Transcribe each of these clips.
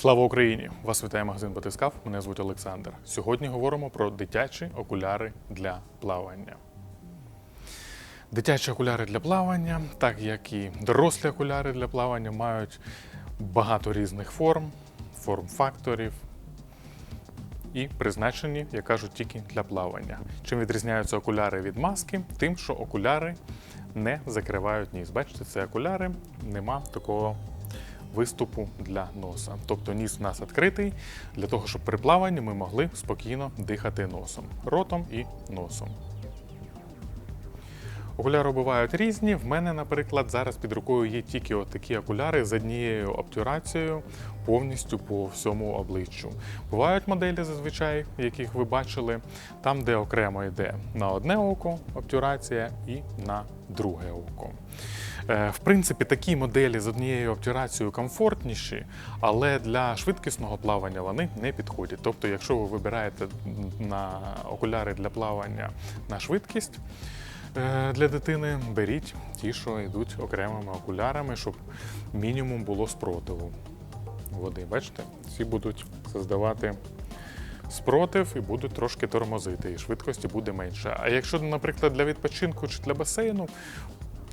Слава Україні! Вас вітає магазин Батискав. Мене звуть Олександр. Сьогодні говоримо про дитячі окуляри для плавання. Дитячі окуляри для плавання, так як і дорослі окуляри для плавання, мають багато різних форм, форм-факторів і призначені, як кажуть, тільки для плавання. Чим відрізняються окуляри від маски? Тим, що окуляри не закривають ніс. Бачите, це окуляри, нема такого виступу для носа. Тобто ніс у нас відкритий для того, щоб при плаванні ми могли спокійно дихати носом, ротом і носом. Окуляри бувають різні. В мене, наприклад, зараз під рукою є тільки такі окуляри з однією обтюрацією повністю по всьому обличчю. Бувають моделі зазвичай, яких ви бачили, там, де окремо йде на одне око обтюрація і на друге око. Е, В принципі, такі моделі з однією обтюрацією комфортніші, але для швидкісного плавання вони не підходять. Тобто, якщо ви вибираєте на окуляри для плавання на швидкість, Для дитини беріть ті, що йдуть окремими окулярами, щоб мінімум було спротиву води. Бачите, ці будуть создавати спротив і будуть трошки тормозити, і швидкості буде менше. А якщо, наприклад, для відпочинку чи для басейну,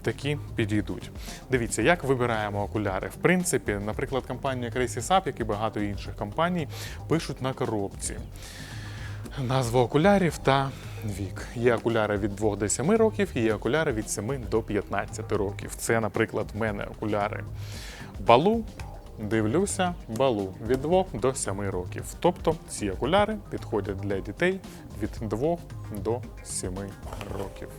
такі підійдуть. Дивіться, як вибираємо окуляри. В принципі, наприклад, компанія Crazy Sap, як і багато інших компаній, пишуть на коробці. Назва окулярів та вік. Є окуляри від 2 до 7 років, і є окуляри від 7 до 15 років. Це, наприклад, в мене окуляри балу. Дивлюся, балу від 2 до 7 років. Тобто ці окуляри підходять для дітей від 2 до 7 років.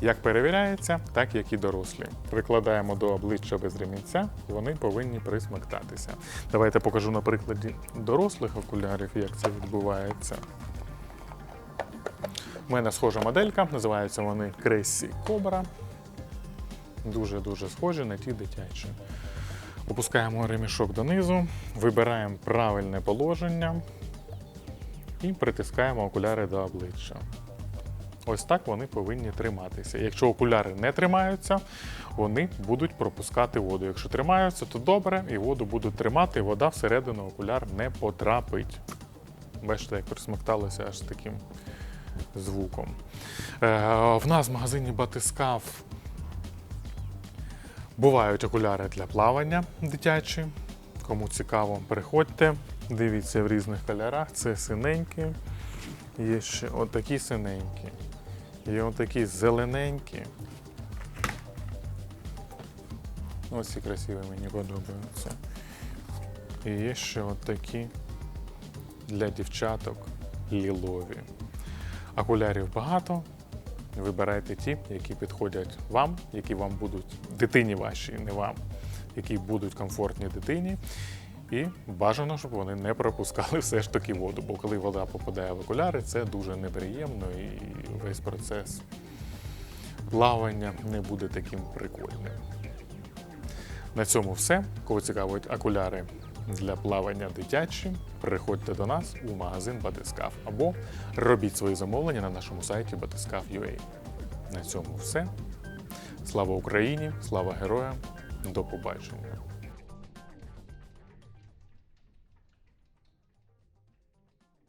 Як перевіряється, так як і дорослі. Прикладаємо до обличчя без ремінця, і вони повинні присмоктатися. Давайте покажу на прикладі дорослих окулярів, як це відбувається. У мене схожа моделька, називаються вони Cressy Cobra. Дуже-дуже схожі на ті дитячі. Опускаємо ремішок донизу, вибираємо правильне положення і притискаємо окуляри до обличчя. Ось так вони повинні триматися. Якщо окуляри не тримаються, вони будуть пропускати воду. Якщо тримаються, то добре, і воду будуть тримати, і вода всередину окуляр не потрапить. Бачите, як присмокталося аж з таким звуком. Е, в нас в магазині Батискаф бувають окуляри для плавання дитячі. Кому цікаво, переходьте, дивіться в різних кольорах. Це синенькі, є ще отакі синенькі. Є отакі зелененькі. Ось ці красиві мені подобаються. І є ще отакі для дівчаток лілові. Окулярів багато. Вибирайте ті, які підходять вам, які вам будуть дитині вашій, не вам, які будуть комфортні дитині. І бажано, щоб вони не пропускали все ж таки воду, бо коли вода попадає в окуляри, це дуже неприємно і весь процес плавання не буде таким прикольним. На цьому все. Кого цікавить окуляри для плавання дитячі, приходьте до нас у магазин Батискаф або робіть свої замовлення на нашому сайті batiscaf.ua. На цьому все. Слава Україні! Слава героям! До побачення!